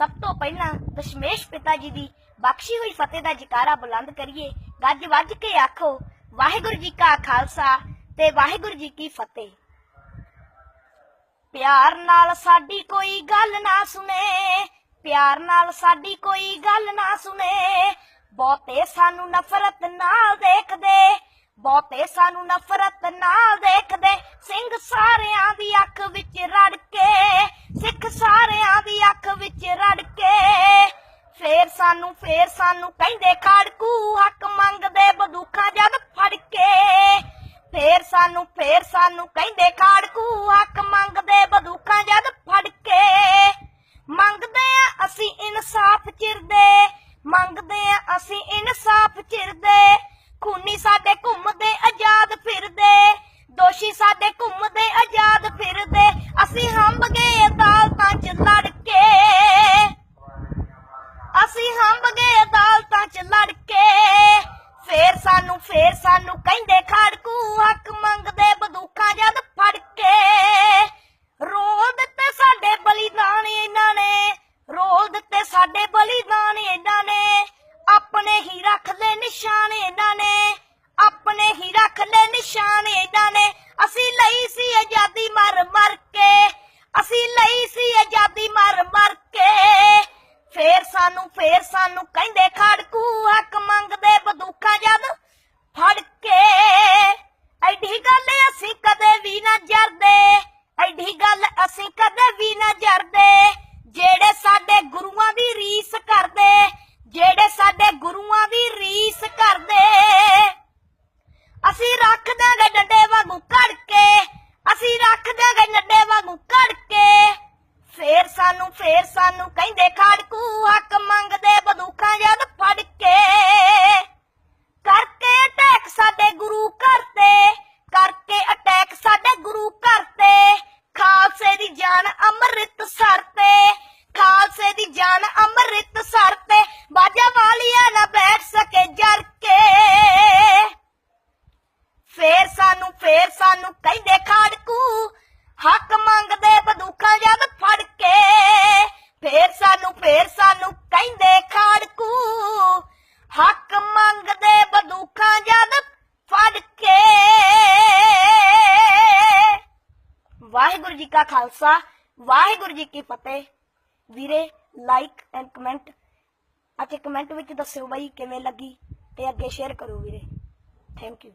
ਸਭ ਤੋਂ ਪਹਿਲਾਂ ਦਸ਼ਮੇਸ਼ ਪਿਤਾ ਜੀ ਦੀ ਬਖਸ਼ੀ ਹੋਈ ਫਤਿਹ ਦਾ ਜਕਾਰਾ ਬੁਲੰਦ ਕਰੀਏ, ਗੱਜ ਵੱਜ ਕੇ ਆਖੋ, ਵਾਹਿਗੁਰੂ ਜੀ ਕਾ ਖਾਲਸਾ ਤੇ ਵਾਹਿਗੁਰੂ ਜੀ ਕੀ ਫਤਿਹ। ਪਿਆਰ ਨਾਲ ਸਾਡੀ ਕੋਈ ਗੱਲ ਨਾ ਸੁਣੇ, ਪਿਆਰ ਨਾਲ ਸਾਡੀ ਕੋਈ ਗੱਲ ਨਾ ਸੁਣੇ। ਬਹੁਤੇ ਸਾਨੂੰ ਨਫ਼ਰਤ ਨਾਲ ਦੇਖਦੇ, ਬਹੁਤੇ ਸਾਨੂੰ ਨਫ਼ਰਤ ਨਾਲ ਦੇਖਦੇ, ਸਿੰਘ ਸਾਰਿਆਂ ਦੀ ਅੱਖ ਸਾਨੂੰ ਫੇਰ ਸਾਨੂੰ ਕਹਿੰਦੇ ਖੜਕੂ, ਹੱਕ ਮੰਗਦੇ ਬੰਦੂਕਾਂ ਜਦ ਫੜ ਕੇ। ਫੇਰ ਸਾਨੂੰ ਫੇਰ ਸਾਨੂੰ ਕਹਿੰਦੇ ਖਾੜਕੂ, ਹੱਕ ਮੰਗਦੇ ਬਦੂਖਾਂ ਜਦ ਫੜ ਕੇ। ਮੰਗਦੇ ਆ ਅਸੀਂ ਇਨਸਾਫ ਚਿਰਦੇ, ਮੰਗਦੇ ਆ ਅਸੀਂ ਇਨਸਾਫ ਚਿਰਦੇ। ਖੂਨੀ ਸਾਡੇ ਘੁੰਮਦੇ, ਆਜ਼ਾਦ ਫਿਰਦੇ। ਫੇਰ ਸਾਨੂੰ ਕਹਿੰਦੇ, ਖੜਕੂ ਹੱਕ ਮੰਗਦੇ, ਬੰਦੂਕਾਂ ਜਦ ਫੜ ਕੇ। ਰੋਲ ਦਿੱਤੇ ਸਾਡੇ ਬਲੀਦਾਨ ਇਹਨਾਂ ਨੇ, ਰੋਲ ਦਿੱਤੇ ਸਾਡੇ ਬਲੀਦਾਨ ਇਹਨਾਂ ਨੇ। ਆਪਣੇ ਹੀ ਰੱਖ ਲੈ ਨਿਸ਼ਾਨ ਇਹਨਾਂ ਨੇ, ਆਪਣੇ ਹੀ ਰੱਖ ਲੈ ਨਿਸ਼ਾਨ ਇਹਨਾਂ ਨੇ। ਅਸੀਂ ਲਈ ਸੀ ਆਜ਼ਾਦੀ ਮਰ ਮਰ ਕੇ, ਅਸੀਂ ਲਈ ਸੀ ਆਜ਼ਾਦੀ ਮਰ ਮਰ ਕੇ। ਫੇਰ ਸਾਨੂੰ ਫੇਰ ਸਾਨੂੰ ਕਹਿੰਦੇ, ਖੜਕੂ ਹੱਕ ਮੰਗਦੇ, ਬੰਦੂਕਾਂ ਜਦ ਫੜ ਕੇ। ਐਡੀ ਗੱਲ ਅਸੀਂ ਕਦੇ ਵੀ ਨਾ ਜਰਦੇ। ਐਡੀ ਗੱਲ ਅਸੀਂ ਕਦੇ ਵੀ ਨਾ ਜਰਦੇ। ਜਿਹੜੇ ਸਾਡੇ ਗੁਰੂਆਂ ਦੀ ਰੀਸ ਕਰਦੇ, ਜਿਹੜੇ ਸਾਡੇ ਗੁਰੂਆਂ ਦੀ ਰੀਸ ਕਰਦੇ। ਅਸੀਂ ਰੱਖ ਦਾਂਗੇ ਡੰਡੇ ਵਾਂਗੂ ਘੜ ਕੇ ਅਸੀਂ ਰੱਖ ਦਾਂਗੇ ਡੰਡੇ ਵਾਂਗੂ ਘੜ ਕੇ ਫੇਰ ਸਾਨੂੰ ਫੇਰ ਸਾਨੂੰ ਕਹਿੰਦੇ, ਖੜਕੂ ਹੱਕ ਮੰਗ ਜਾਨ ਤੇ। ਖਾਲਸੇ ਦੀ ਜਾਨ ਅੰਮ੍ਰਿਤ ਤੇ। ਬਾਜਾ ਵਾਲੀਆ ਨਾ ਬੈਠ ਸਕੇ ਜਰ ਕੇ। ਫੇਰ ਸਾਨੂੰ ਫੇਰ ਸਾਨੂੰ ਕਹਿੰਦੇ ਖਾੜਕੂ, ਹੱਕ ਮੰਗਦੇ ਬੰਦੂਕਾਂ ਜਦ ਫੜ ਕੇ। ਫੇਰ ਸਾਨੂੰ ਫੇਰ ਸਾਨੂੰ ਕਹਿੰਦੇ ਖਾੜਕੂ, ਹੱਕ ਮੰਗਦੇ ਬੰਦੂਕਾਂ ਜਦ ਫੜ ਕੇ। ਵਾਹਿਗੁਰੂ ਜੀ ਕਾ ਖਾਲਸਾ ਵਾਹਿਗੁਰੂ ਜੀ ਕੀ ਫਤਿਹ। ਵੀਰੇ ਲਾਈਕ ਐਂਡ ਕਮੈਂਟ ਅਤੇ ਕਮੈਂਟ ਵਿੱਚ ਦੱਸਿਓ ਬਾਈ ਕਿਵੇਂ ਲੱਗੀ ਤੇ ਅੱਗੇ ਸ਼ੇਅਰ ਕਰੋ ਵੀਰੇ। Thank you